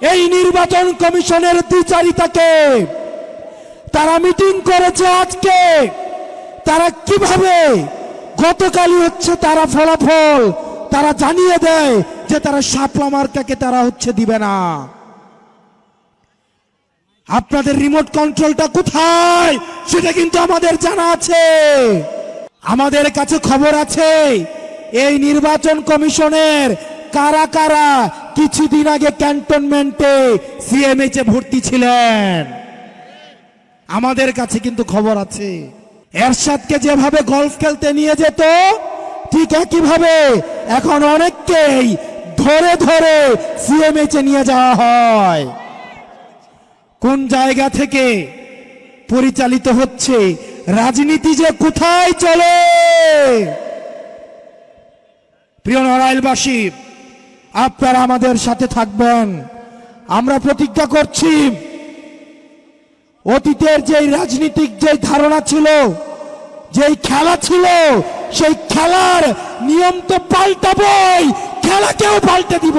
এই নির্বাচন কমিশনের দ্বিচারিতাকে তারা মিটিং করেছে আজকে। তারা কীভাবে গতকালই হচ্ছে তারা ফলাফল, তারা জানিয়ে দেয় যে তারা শাপলা মার্কাকে তারা হচ্ছে দিবে না। আপনাদের রিমোট কন্ট্রোলটা কোথায় সেটা কিন্তু আমাদের জানা আছে। আমাদের কাছে খবর আছে, এই নির্বাচন কমিশনের কারা কারা কিছুদিন আগে ক্যান্টনমেন্টে সিএমএইচ এ ভর্তি ছিলেন? আমাদের কাছে কিন্তু খবর আছে। এরশাদকে যেভাবে গলফ খেলতে নিয়ে যেত, ঠিক একইভাবে এখন অনেককেই ধরে ধরে সিএমএইচ এ নিয়ে যাওয়া হয়। কোন জায়গা থেকে পরিচালিত হচ্ছে, রাজনীতি যে কোথায় চলে? প্রিয় নড়াইলবাসী আপনারা আমাদের সাথে থাকবেন। আমরা প্রতিজ্ঞা করছি, অতীতের যে রাজনীতিক যে ধারণা ছিল, যেই খেলা ছিল, সেই খেলার নিয়ম তো পাল্টাবই, খেলাকেও পাল্টে দিব।